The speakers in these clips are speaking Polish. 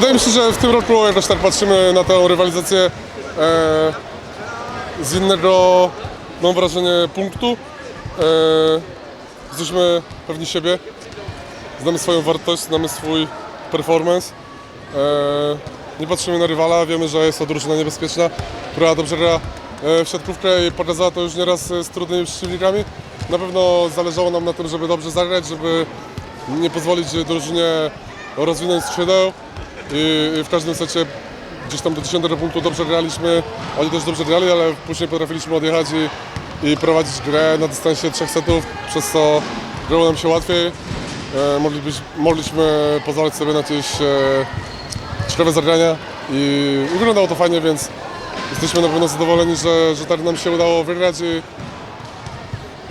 Wydaje mi się, że w tym roku jakoś tak patrzymy na tę rywalizację e, z innego, mam wrażenie, punktu. E, jesteśmy pewni siebie, znamy swoją wartość, znamy swój performance. E, nie patrzymy na rywala, wiemy, że jest to drużyna niebezpieczna, która dobrze gra w siatkówkę i pokazała to już nieraz z trudnymi przeciwnikami. Na pewno zależało nam na tym, żeby dobrze zagrać, żeby nie pozwolić drużynie rozwinąć skrzydeł i, w każdym secie gdzieś tam do 10 punktu dobrze graliśmy, oni też dobrze grali, ale później potrafiliśmy odjechać i, i prowadzić grę na dystansie trzech setów, przez co grało nam się łatwiej. E, mogliśmy pozwolić sobie na jakieś e, ciekawe zagrania i, i wyglądało to fajnie, więc jesteśmy na pewno zadowoleni, że, że tak nam się udało wygrać i,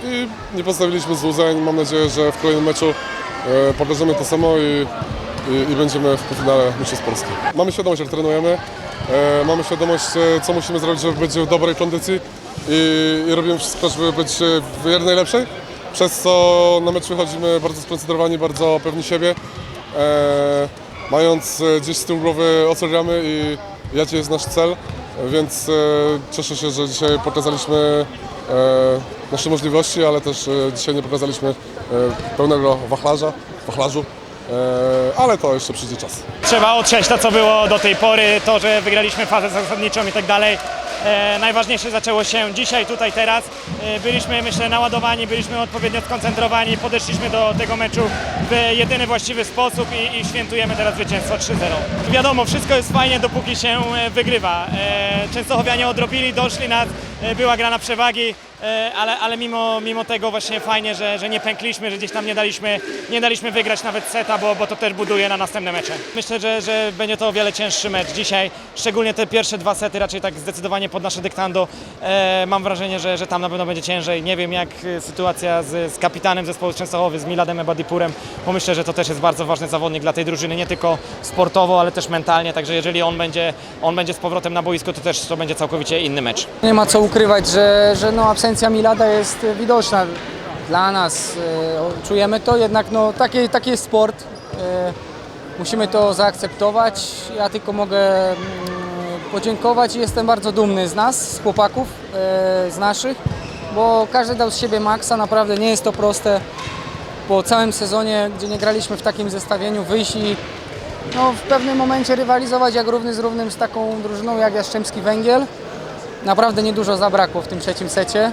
i nie postawiliśmy złudzeń. Mam nadzieję, że w kolejnym meczu e, pokażemy to samo i, i, i będziemy w półfinale Mistrzostw Polski. Mamy świadomość, jak trenujemy, e, mamy świadomość, co musimy zrobić, żeby być w dobrej kondycji. I, i robimy wszystko, żeby być w jak najlepszej, przez co na mecz wychodzimy bardzo skoncentrowani, bardzo pewni siebie, e, mając e, gdzieś z tyłu głowy o co gramy i jaki jest nasz cel, więc e, cieszę się, że dzisiaj pokazaliśmy e, nasze możliwości, ale też e, dzisiaj nie pokazaliśmy e, pełnego wachlarza, wachlarzu, ale to jeszcze przyjdzie czas. Trzeba otrzeć to, co było do tej pory, to, że wygraliśmy fazę zasadniczą i tak dalej. E, najważniejsze zaczęło się dzisiaj, tutaj, teraz. E, byliśmy, myślę, naładowani, byliśmy odpowiednio skoncentrowani, podeszliśmy do tego meczu w jedyny właściwy sposób i, i świętujemy teraz zwycięstwo 3-0. Wiadomo, wszystko jest fajnie, dopóki się e, wygrywa. E, Częstochowianie odrobili, doszli nas, e, była gra na przewagi, e, ale, ale mimo, mimo tego właśnie fajnie, że, że nie pękliśmy, że gdzieś tam nie daliśmy, nie daliśmy wygrać nawet seta, bo, bo to też buduje na następne mecze. Myślę, że, że będzie to o wiele cięższy mecz dzisiaj, szczególnie te pierwsze dwa sety raczej tak zdecydowanie pod nasze dyktando. E, mam wrażenie, że, że tam na pewno będzie ciężej. Nie wiem jak e, sytuacja z, z kapitanem zespołu Częstochowy, z Miladem Ebadipurem, bo myślę, że to też jest bardzo ważny zawodnik dla tej drużyny, nie tylko sportowo, ale też mentalnie, także jeżeli on będzie, on będzie z powrotem na boisku, to też to będzie całkowicie inny mecz. Nie ma co ukrywać, że, że no, absencja Milada jest widoczna dla nas. e, Czujemy to, jednak no, taki, taki jest sport. e, Musimy to zaakceptować. Ja tylko mogę mm, podziękować i jestem bardzo dumny z nas, z chłopaków, e, z naszych, bo każdy dał z siebie maksa. Naprawdę nie jest to proste po całym sezonie, gdzie nie graliśmy w takim zestawieniu, wyjść i no, w pewnym momencie rywalizować jak równy z równym z taką drużyną jak Jastrzębski Węgiel. Naprawdę niedużo zabrakło w tym trzecim secie. Eee,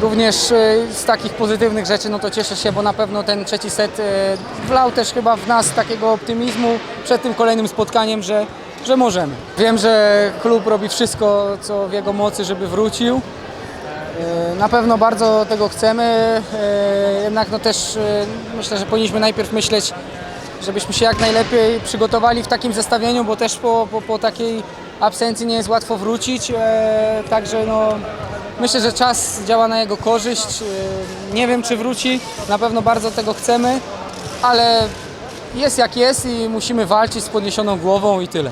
Również e, z takich pozytywnych rzeczy, no to cieszę się, bo na pewno ten trzeci set e, wlał też chyba w nas takiego optymizmu przed tym kolejnym spotkaniem, że, że możemy. Wiem, że klub robi wszystko, co w jego mocy, żeby wrócił. E, Na pewno bardzo tego chcemy, e, jednak no też e, myślę, że powinniśmy najpierw myśleć, żebyśmy się jak najlepiej przygotowali w takim zestawieniu, bo też po, po, po takiej absencji nie jest łatwo wrócić. e, Także no, myślę, że czas działa na jego korzyść. E, Nie wiem, czy wróci, na pewno bardzo tego chcemy, ale jest jak jest i musimy walczyć z podniesioną głową i tyle.